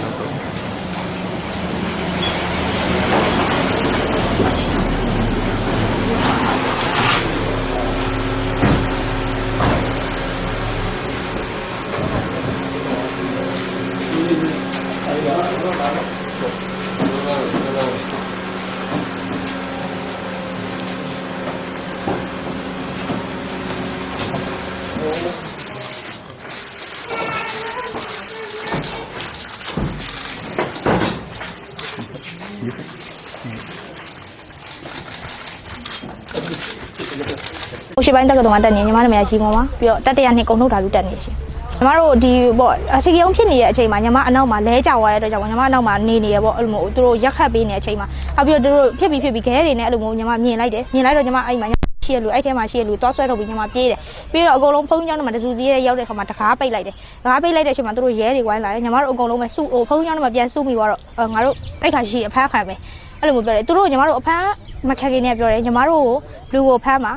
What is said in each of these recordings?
တယ် ဟိုရှိပိုင်းတက္ကသိုလ်မှာတက်နေညီမနာမည်ရှိမောပါပြီးတော့တတရနှစ်ကုန်ထုတ်တာလူတက်နေရှင်ညီမတို့ဒီပေါ့အစီအုံဖြစ်နေတဲ့အချိန်မှာညီမအနောက်မှာလဲကျသွားတဲ့အတွက်ကြောင့်ညီမအနောက်မှာနေနေရပေါ့အဲ့လိုမျိုးသူတို့ရက်ခတ်ပေးနေတဲ့အချိန်မှာနောက်ပြီးတော့သူတို့ဖြစ်ပြီးဖြစ်ပြီးခဲတွေနဲ့အဲ့လိုမျိုးညီမမြင်လိုက်တယ်မြင်လိုက်တော့ညီမအဲ့မှာ ရှိရလူအဲ့ထဲမှာရှိရလူသွားဆွဲထုတ်ပြီးညီမပြေးတယ်ပြီးတော့အကုန်လုံးဖုန်းကြောင်းထဲမှာတစုစီးရဲရောက်တဲ့ခါမှာတကားပိတ်လိုက်တယ်တကားပိတ်လိုက်တဲ့အချိန်မှာသူတို့ရဲတွေဝိုင်းလာတယ်ညီမတို့အကုန်လုံးပဲစုဟိုဖုန်းကြောင်းထဲမှာပြန်စုမိသွားတော့ငါတို့အဲ့ခါရှိအဖမ်းခံပဲအဲ့လိုမျိုးပြောတယ်သူတို့ညီမတို့အဖမ်းမခက်ခင်နဲ့ပြောတယ်ညီမတို့ကိုလူကိုဖမ်းမှာ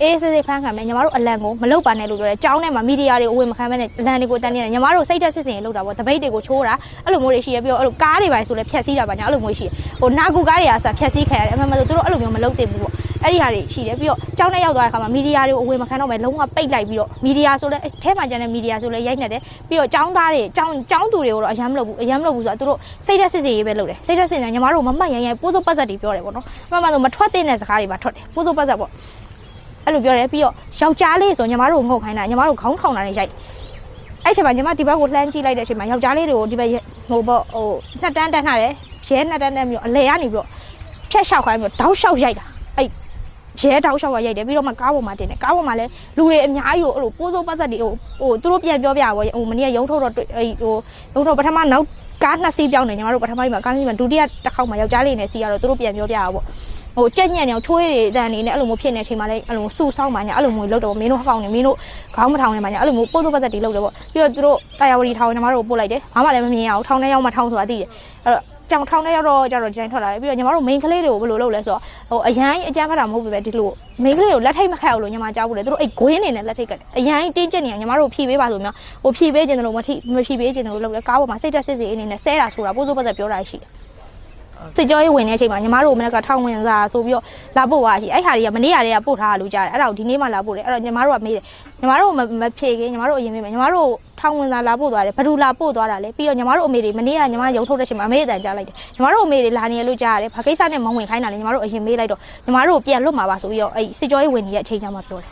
အေးစစ်စစ်ဖမ်းခံမယ်ညီမတို့အလံကိုမလုတ်ပါနဲ့လို့ပြောတယ်။ကျောင်းထဲမှာမီဒီယာတွေကိုအဝင်မခံမဲနဲ့အလံတွေကိုတန်းနေတယ်ညီမတို့စိတ်သက်စစ်စင်ရေလုတ်တာပေါ့တပိတ်တွေကိုချိုးတာအဲ့လိုမျိုးတွေရှိရပြီးတော့အဲ့လိုကားတွေပိုင်းဆိုလဲဖြက်စီးတာပါညာအဲ့လိုမျိုးရှိရဟိုနာကူကားတွေအားစားဖြက်စီးခံရတယ်အမှန်မှန်ဆိုသူတို့အဲ့လိုမျိုးမလုတ်တင်ဘူးပေါ့ အဲ့ဒီဟာတွေရှိတယ်ပြီးတော့ကျောင်းထဲရောက်သွားတဲ့အခါမှာမီဒီယာတွေကိုအဝင်မခံတော့မယ်လုံးဝပိတ်လိုက်ပြီးတော့မီဒီယာဆိုလဲအဲထဲမှာကျန်တဲ့မီဒီယာဆိုလဲရိုက်နေတယ်ပြီးတော့ကျောင်းသားတွေကျောင်းကျောင်းသူတွေကိုတော့အရမ်းမလုပ်ဘူးအရမ်းမလုပ်ဘူးဆိုတော့သူတို့စိတ်သက်စစ်စင်ရေးပဲလုပ်တယ်စိတ်သက်စစ်စင်ညီမတို့မမှတ်ရရင်ပိုးစိုးပတ်သက်တွေပြောတယ်ပေါ့နော်အမှန်မှန်ဆိုမထွက်တဲ့စကားတွေပါထွက်တယ်ပိုးစိုးပတ်သက်ပေါ့အဲ့လိုပြောတယ်ပြီးတော့ယောက်ျားလေးဆိုညီမတို့ငုတ်ခိုင်းတာညီမတို့ခေါင်းထောင်တာနေရိုက်အဲ့ချိန်မှာညီမဒီဘက်ကိုလှမ်းကြည့်လိုက်တဲ့အချိန်မှာယောက်ျားလေးတွေကိုဒီဘက်ဟိုပေါ့ဟိုနှစ်တန်းတက်ထားတယ်ရဲနှစ်တန်းတက်ပြီးတော့အလဲကနေပြီးတော့ဖြက်လျှောက်ခိုင်းပြီးတော့တောက်လျှောက်ရိုက်တာအဲ့ ရဲတောက်လျှောက်ကရိုက်တယ်ပြီးတော့မှကားပေါ်မှာတင်တယ်ကားပေါ်မှာလည်းလူတွေအများကြီးကိုအဲ့လိုပိုးစိုးပတ်သက်တွေဟိုဟိုသူတို့ပြန်ပြောပြပါဘောဟိုမနေ့ကရုံထုတ်တော့အဲ့ဟိုရုံထုတ်ပထမနောက်ကားနှစ်စီးပြောင်းနေညီမတို့ပထမကြီးမှာကားနှစ်စီးမှာဒုတိယတစ်ခေါက်မှာယောက်ျားလေးနဲ့စီးရတော့သူတို့ပြန်ပြောပြတာပေါ့ဟိုကြက်ညက်နေအောင်ချွေးတွေအတန်နေနဲ့အဲ့လိုမျိုးဖြစ်နေတဲ့အချိန်မှာလည်းအဲ့လိုစူဆောင်းပါညာအဲ့လိုမျိုးလုပ်တော့မင်းတို့ဟောင်းနေမင်းတို့ခေါင်းမထောင်နေပါညာအဲ့လိုမျိုးပို့ပို့ပတ်သက်တီလုပ်တယ်ပေါ့ပြီးတော့သူတို့တာယာဝတီထောင်ညီမတို့ပို့လိုက်တယ်ဘာမှလည်းမမြင်ရအောင်ထောင်ထဲရောက်မှထောင်ဆိုတာသိတယ်အဲ့တော့ ကြောင်ထောင်ထဲရောက်တော့ကြတော့ဒီတိုင်းထွက်လာတယ်ပြီးတော့ညီမတို့ main ကလေးတွေကိုဘယ်လိုလုပ်လဲဆိုတော့ဟိုအရန်အကြမ်းဖက်တာမဟုတ်ဘူးပဲဒီလို main ကလေးကိုလက်ထိတ်မခတ်အောင်လို့ညီမကြောက်ဘူးလေသူတို့အဲ့ဂွင်းနေနဲ့လက်ထိတ်ကတ်တယ်အရန်တင်းကျပ်နေအောင်ညီမတို့ဖြီးပေးပါဆိုမျိုးဟိုဖြီးပေးခြင်းတို့မထိမဖြီးပေးခြင်းတို့လုပ်လဲကားပေါ်မှာစိတ်တက်စစ်စစ်အနေနဲ့ဆဲတာဆိုတာပို့ပို့ပတ်သက်ပြောတာရှိတယ်စစ်ကြောရေးဝင်တဲ့အချိန်မှာညီမတို့မနေ့ကထောင်ဝင်စားဆိုပြီးတော့လာပို့သွားရှိအဲ့ဟာတွေကမနေ့ကတည်းကပို့ထားတာလို့ကြားတယ်အဲ့ဒါကိုဒီနေ့မှလာပို့တယ်အဲ့တော့ညီမတို့ကမေးတယ်ညီမတို့မဖြေခင်ညီမတို့အရင်မေးမယ်ညီမတို့ ထောင်ဝင်စားလာပို့သွားတယ်ဘယ်သူလာပို့သွားတာလဲပြီးတော့ညီမတို့အမေတွေမနေ့ကညီမရုံထုတ်တဲ့အချိန်မှာအမေအတန်ကြားလိုက်တယ်ညီမတို့အမေတွေလာနေရလို့ကြားရတယ်ဘာကိစ္စနဲ့မဝင်ခိုင်းတာလဲညီမတို့အရင်မေးလိုက်တော့ညီမတို့ပြန်လွတ်မှာပါဆိုပြီးတော့အဲ့စစ်ကြောရေးဝင်နေတဲ့အချိန်ကျမှပြောတယ်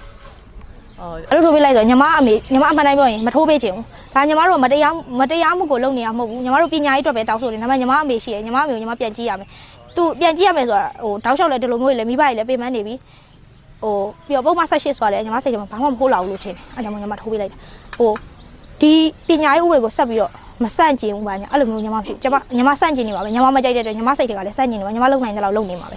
အော်အဲ့လိုထိုးပေးလိုက်ဆိုညီမအမေညီမအမှန်တိုင်းပြောရင်မထိုးပေးချင်ဘူးဒါညီမတို့မတရားမတရားမှုကိုလုပ်နေရမဟုတ်ဘူးညီမတို့ပညာရေးအတွက်ပဲတောင်းဆိုတယ်ဒါပေမဲ့ညီမအမေရှိတယ်ညီမအမေကိုညီမပြန်ကြည့်ရမယ်သူပြန်ကြည့်ရမယ်ဆိုတာဟိုတောက်လျှောက်လဲဒီလိုမျိုးလေမိဘတွေလည်းပြင်ပန်းနေပြီဟိုပြီးတော့ပုံမှန်ဆက်ရှစ်ဆိုတာလည်းညီမစိတ်ထဲမှာဘာမှမဟုတ်လောက်လို့ထင်တယ်အဲ့ဒါကြောင့်ညီမထိုးပေးလိုက်တာဟို ဒီပညာရေးဥပဒေကိုဆက်ပြီးတော့မဆန့်ကျင်ဘူးပါညာအဲ့လိုမျိုးညီမဖြစ်ညီမညီမဆန့်ကျင်နေပါပဲညီမမကြိုက်တဲ့အတွက်ညီမစိတ်တွေကလည်းဆန့်ကျင်နေပါညီမလုံနိုင်တဲ့လောက်လုံနေပါပဲ